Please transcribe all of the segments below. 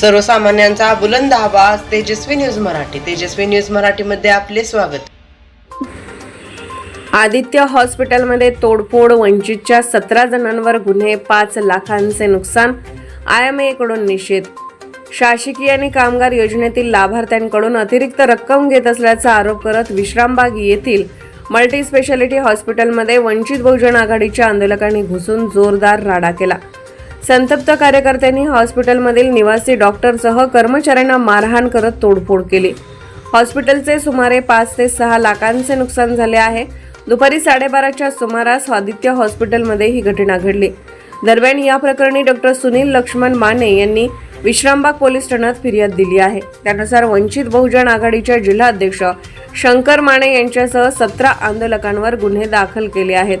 सर्वसामान्यांचा बुलंद आवाज तेजस्वी न्यूज मराठी. तेजस्वी न्यूज मराठीमध्ये आपले स्वागत. आदित्य हॉस्पिटलमध्ये तोडफोड वंचितच्या सतरा जणांवर गुन्हे पाच लाखांचे नुकसान आय एम एकडून निषेध. शासकीय आणि कामगार योजनेतील लाभार्थ्यांकडून अतिरिक्त रक्कम घेत असल्याचा आरोप करत विश्रामबाग येथील मल्टी स्पेशालिटी हॉस्पिटलमध्ये वंचित बहुजन आघाडीच्या आंदोलकांनी घुसून जोरदार राडा केला. संतप्त कार्यकर्त्यांनी हॉस्पिटलमधील निवासी डॉक्टरसह कर्मचाऱ्यांना मारहाण करत तोडफोड केली. हॉस्पिटलचे सुमारे पाच ते सहा लाखांचे नुकसान झाले आहे. दुपारी साडेबाराच्या सुमारास आदित्य हॉस्पिटलमध्ये ही घटना घडली. दरम्यान या प्रकरणी डॉक्टर सुनील लक्ष्मण माने यांनी विश्रामबाग पोलीस ठाण्यात फिर्याद दिली आहे. त्यानुसार वंचित बहुजन आघाडीच्या जिल्हाध्यक्ष शंकर माने यांच्यासह सतरा आंदोलकांवर गुन्हे दाखल केले आहेत.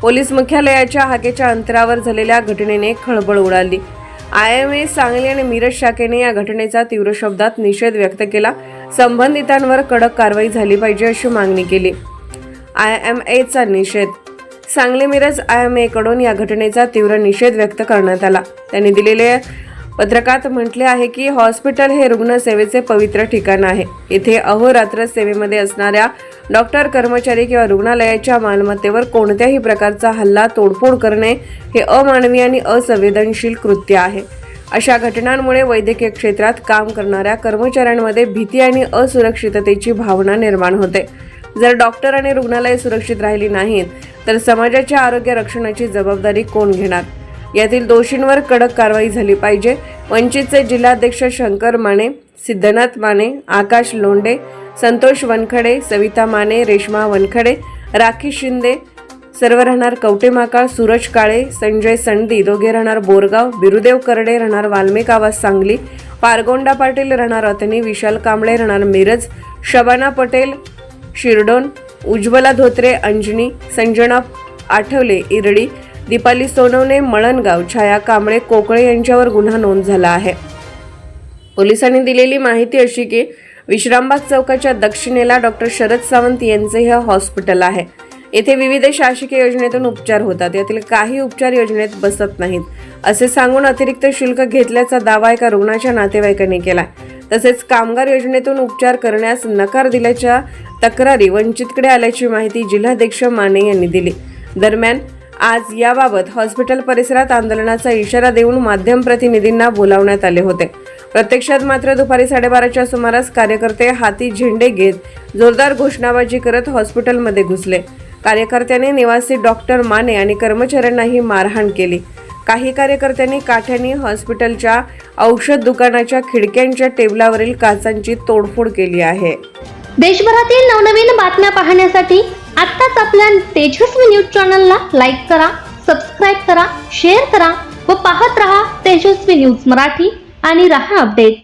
पोलीस मुख्यालयाच्या हाकेच्या अंतरावर झालेल्या घटनेने खळबळ उडाली. आय एम ए सांगली आणि मिरज शाखेने या घटनेचा तीव्र शब्दात निषेध व्यक्त केला. संबंधितांवर कडक कारवाई झाली पाहिजे अशी मागणी केली. आय एम एचा निषेध. सांगली मिरज आय एम एकडून या घटनेचा तीव्र निषेध व्यक्त करण्यात आला. त्यांनी दिलेल्या पत्रकात म्हटले आहे की हॉस्पिटल हे रुग्णसेवेचे पवित्र ठिकाण आहे. येथे अहोरात्र सेवेमध्ये असणाऱ्या डॉक्टर कर्मचारी किंवा रुग्णालयाच्या मालमत्तेवर कोणत्याही प्रकारचा हल्ला तोडफोड करणे हे अमानवी आणि असंवेदनशील कृत्य आहे. अशा घटनांमुळे वैद्यकीय क्षेत्रात काम करणाऱ्या कर्मचाऱ्यांमध्ये भीती आणि असुरक्षिततेची भावना निर्माण होते. जर डॉक्टर आणि रुग्णालय सुरक्षित राहिली नाहीत तर समाजाच्या आरोग्य रक्षणाची जबाबदारी कोण घेणार? यातील दोषींवर कडक कारवाई झाली पाहिजे. वंचितचे जिल्हाध्यक्ष शंकर माने सिद्धनाथ माने आकाश लोंडे संतोष वनखडे सविता माने रेश्मा वनखडे राखी शिंदे सर्व राहणार कवटेमाकाळ सूरज काळे संजय संडी दोघे राहणार बोरगाव बिरुदेव करडे राहणार वाल्मिक आवाज सांगली पारगोंडा पाटील राहणार अतनी विशाल कांबळे राहणार मिरज शबाना पटेल शिरडोन उज्ज्वला धोत्रे अंजनी संजना आठवले इरडी दीपाली सोनवणे मळणगाव छाया कांबळे कोकळे यांच्यावर गुन्हा नोंद झाला आहे. पोलिसांनी दिलेली माहिती अशी की विश्रामबाग चौकाच्या दक्षिणेला डॉक्टर शरद सावंत यांचे हे हॉस्पिटल आहे. येथे विविध शासकीय योजनेतून उपचार होतात. यातील काही उपचार योजनेत बसत नाहीत. असे सांगून अतिरिक्त शुल्क घेतल्याचा दावा एका रुग्णाच्या नातेवाईकांनी केला तसेच कामगार योजनेतून उपचार करण्यास नकार दिल्याच्या तक्रारी वंचितकडे आल्याची माहिती जिल्हाध्यक्ष माने यांनी दिली. दरम्यान आज याबाबत हॉस्पिटल परिसरात आंदोलनाचा इशारा देऊन माध्यम प्रतिनिधींना बोलावण्यात आले होते. प्रत्यक्षात मात्र दुपारी साडेबाराच्या सुमारास कार्यकर्ते हाती झेंडे घेत जोरदार घोषणाबाजी करत हॉस्पिटलमध्ये घुसले. कार्यकर्त्यांनी निवासी डॉक्टर माने आणि कर्मचाऱ्यांनाही मारहाण केली. काही कार्यकर्त्यांनी काठ्यांनी हॉस्पिटलच्या औषध दुकानाच्या खिडक्यांच्या टेबलावरील काचांची तोडफोड केली आहे. देशभरातील नवनवीन बातम्या पाहण्यासाठी आत्ताच आपल्या तेजस्वी न्यूज चॅनलला लाईक करा सबस्क्राईब करा शेअर करा व पाहत रहा तेजस्वी न्यूज मराठी. आणि रहा अपडेट.